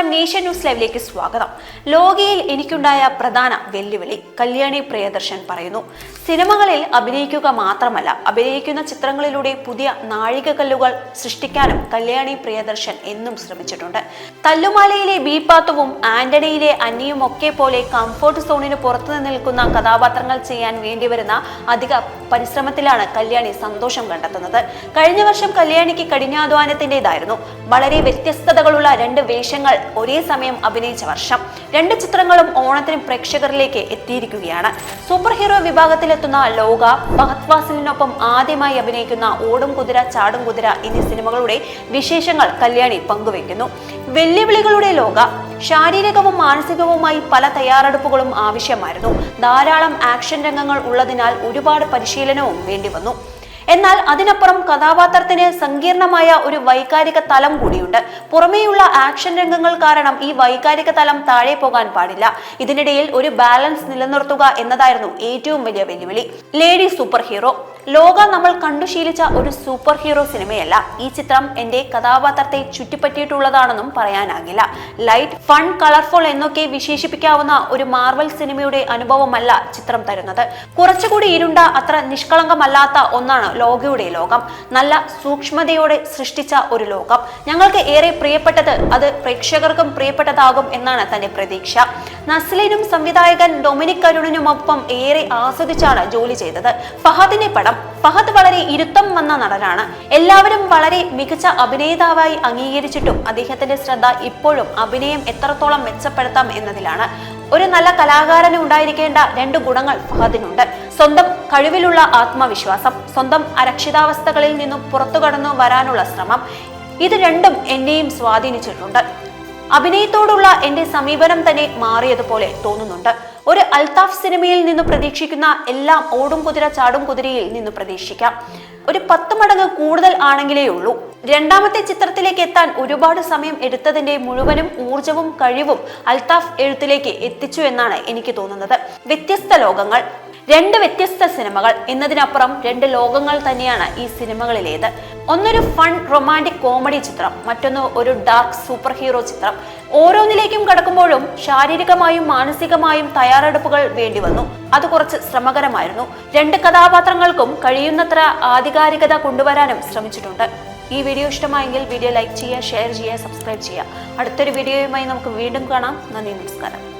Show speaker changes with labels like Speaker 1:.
Speaker 1: നമസ്കാരം. Nation news ലൈവിലേക്ക് സ്വാഗതം. ലോകയിൽ എനിക്കുണ്ടായ പ്രധാന വെല്ലുവിളി കല്യാണി പ്രിയദർശൻ പറയുന്നു. സിനിമകളിൽ അഭിനയിക്കുക മാത്രമല്ല അഭിനയിക്കുന്ന ചിത്രങ്ങളിലൂടെ പുതിയ നാഴികക്കല്ലുകൾ സൃഷ്ടിക്കാനും കല്യാണി പ്രിയദർശൻ എന്നും ശ്രമിച്ചിട്ടുണ്ട്. തല്ലുമാലയിലെ ബി പാത്തുവും ആന്റണിയിലെ അന്നിയും ഒക്കെ പോലെ കംഫോർട്ട് സോണിന് പുറത്തു നിൽക്കുന്ന കഥാപാത്രങ്ങൾ ചെയ്യാൻ വേണ്ടിവരുന്ന അധിക പരിശ്രമത്തിലാണ് കല്യാണി സന്തോഷം കണ്ടെത്തുന്നത്. കഴിഞ്ഞ വർഷം കല്യാണിക്ക് കഠിനാധ്വാനത്തിന്റെതായിരുന്നു. വളരെ വ്യത്യസ്തതകളുള്ള രണ്ട് വേഷങ്ങൾ ഒരേ സമയം അഭിനയിച്ച വർഷം രണ്ട് ചിത്രങ്ങളും ഓണത്തിന് പ്രേക്ഷകരിലേക്ക് എത്തിയിരിക്കുകയാണ്. സൂപ്പർ ഹീറോ വിഭാഗത്തിലെത്തുന്ന ലോക ഫഹദ് ഫാസിലിനൊപ്പം ആദ്യമായി അഭിനയിക്കുന്ന ഓടും കുതിര ചാടും കുതിര എന്നീ സിനിമകളുടെ വിശേഷങ്ങൾ കല്യാണി പങ്കുവയ്ക്കുന്നു. വെല്ലുവിളികളുടെ ലോക ശാരീരികവും മാനസികവുമായി പല തയ്യാറെടുപ്പുകളും ആവശ്യമായിരുന്നു. ധാരാളം ആക്ഷൻ രംഗങ്ങൾ ഉള്ളതിനാൽ ഒരുപാട് പരിശീലനവും വേണ്ടിവന്നു. എന്നാൽ അതിനപ്പുറം കഥാപാത്രത്തിന് സങ്കീർണമായ ഒരു വൈകാരിക തലം കൂടിയുണ്ട്. പുറമേയുള്ള ആക്ഷൻ രംഗങ്ങൾ കാരണം ഈ വൈകാരിക തലം താഴെ പോകാൻ പാടില്ല. ഇതിനിടയിൽ ഒരു ബാലൻസ് നിലനിർത്തുക എന്നതായിരുന്നു ഏറ്റവും വലിയ വെല്ലുവിളി. ലേഡി സൂപ്പർ ഹീറോ ലോക നമ്മൾ കണ്ടുശീലിച്ച ഒരു സൂപ്പർ ഹീറോ സിനിമയല്ല. ഈ ചിത്രം എന്റെ കഥാപാത്രത്തെ ചുറ്റിപ്പറ്റിയിട്ടുള്ളതാണെന്നും പറയാനാകില്ല. ലൈറ്റ് ഫൺ കളർഫുൾ എന്നൊക്കെ വിശേഷിപ്പിക്കാവുന്ന ഒരു മാർവൽ സിനിമയുടെ അനുഭവമല്ല ചിത്രം തരുന്നത്. കുറച്ചുകൂടി ഇരുണ്ട അത്ര നിഷ്കളങ്കമല്ലാത്ത ഒന്നാണ് ലോകയുടെ ലോകം. നല്ല സൂക്ഷ്മതയോടെ സൃഷ്ടിച്ച ഒരു ലോകം. ഞങ്ങൾക്ക് ഏറെ പ്രിയപ്പെട്ടത് അത് പ്രേക്ഷകർക്കും പ്രിയപ്പെട്ടതാകും എന്നാണ് തന്റെ പ്രതീക്ഷ. നസ്ലിനും സംവിധായകൻ ഡൊമിനിക് കരുണിനുമൊപ്പം ഏറെ ആസ്വദിച്ചാണ് ജോലി ചെയ്തത്. ഫഹദിന്റെ പടം ഫഹദ് വളരെ ഇരുത്തം വന്ന നടനാണ്. എല്ലാവരും വളരെ മികച്ച അഭിനേതാവായി അംഗീകരിച്ചിട്ടും അദ്ദേഹത്തിന്റെ ശ്രദ്ധ ഇപ്പോഴും അഭിനയം എത്രത്തോളം മെച്ചപ്പെടുത്താം എന്നതിലാണ്. ഒരു നല്ല കലാകാരന് ഉണ്ടായിരിക്കേണ്ട രണ്ട് ഗുണങ്ങൾ ഫഹദിനുണ്ട്. സ്വന്തം കഴിവിലുള്ള ആത്മവിശ്വാസം സ്വന്തം അരക്ഷിതാവസ്ഥകളിൽ നിന്നും പുറത്തു കടന്നു വരാനുള്ള ശ്രമം ഇത് രണ്ടും എന്നെയും സ്വാധീനിച്ചിട്ടുണ്ട്. അഭിനയത്തോടുള്ള എന്റെ സമീപനം തന്നെ മാറിയതുപോലെ തോന്നുന്നുണ്ട്. ഒരു അൽത്താഫ് സിനിമയിൽ നിന്ന് പ്രതീക്ഷിക്കുന്ന എല്ലാം ഓടും കുതിര ചാടും കുതിരയിൽ നിന്ന് പ്രതീക്ഷിക്കാം. ഒരു പത്ത് മടങ്ങ് കൂടുതൽ ആണെങ്കിലേ ഉള്ളൂ. രണ്ടാമത്തെ ചിത്രത്തിലേക്ക് എത്താൻ ഒരുപാട് സമയം എടുത്തതിന്റെ മുഴുവനും ഊർജവും കഴിവും അൽത്താഫ് എഴുത്തിലേക്ക് എത്തിച്ചു എന്നാണ് എനിക്ക് തോന്നുന്നത്. വ്യത്യസ്ത ലോകങ്ങൾ രണ്ട് വ്യത്യസ്ത സിനിമകൾ. എന്നതിനപ്പുറം രണ്ട് ലോകങ്ങൾ തന്നെയാണ് ഈ സിനിമകളിലേത്. ഒന്നൊരു ഫൺ റൊമാന്റിക് കോമഡി ചിത്രം മറ്റൊന്ന് ഒരു ഡാർക്ക് സൂപ്പർ ഹീറോ ചിത്രം. ഓരോന്നിലേക്കും കടക്കുമ്പോഴും ശാരീരികമായും മാനസികമായും തയ്യാറെടുപ്പുകൾ വേണ്ടി വന്നു. അത് കുറച്ച് ശ്രമകരമായിരുന്നു. രണ്ട് കഥാപാത്രങ്ങൾക്കും കഴിയുന്നത്ര ആധികാരികത കൊണ്ടുവരാനും ശ്രമിച്ചിട്ടുണ്ട്. ഈ വീഡിയോ ഇഷ്ടമായെങ്കിൽ വീഡിയോ ലൈക്ക് ചെയ്യുക ഷെയർ ചെയ്യുക സബ്സ്ക്രൈബ് ചെയ്യുക. അടുത്തൊരു വീഡിയോയുമായി നമുക്ക് വീണ്ടും കാണാം. നന്ദി നമസ്കാരം.